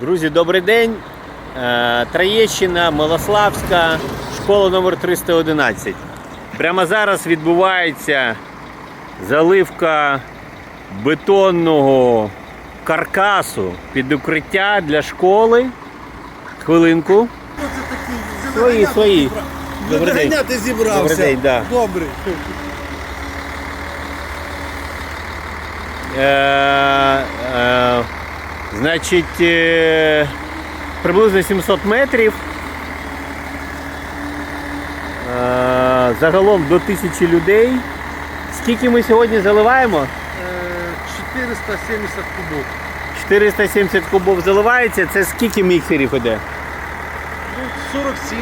Друзі, добрий день. Е, Троєщина, Милославська, школа номер 311. Прямо зараз відбувається заливка бетонного каркасу під укриття для школи. Хвилинку. Свої, свої. Добрий день. Зібрався. Добрий день, да. Добрий. Е, значить, е, приблизно 700 метрів. Е, загалом до 1000 людей. Скільки ми сьогодні заливаємо? Е, 470 кубов. 470 кубов заливається. Це скільки міксерів іде? Ну, 47.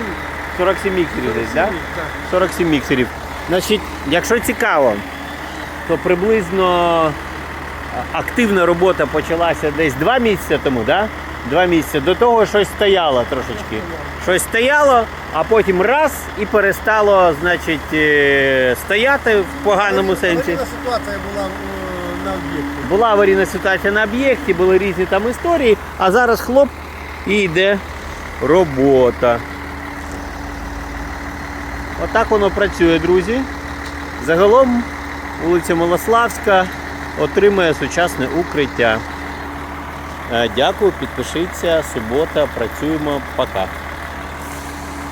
47 міксерів десь, так? Так. 47 міксерів. Значить, якщо цікаво, то приблизно активна робота почалася десь 2 місяці тому, да? Два місяці. До того щось стояло трошечки. Щось стояло, а потім раз і перестало, значить, е, стояти в поганому сенсі. Аварійна ситуація була е, на об'єкті. Була аварійна ситуація на об'єкті, були різні там історії, а зараз хлоп і йде робота. Отак воно працює, друзі. Загалом вулиця Малославська отримає сучасне укриття. Е, Дякую, підпишіться. Субота, працюємо. Пока.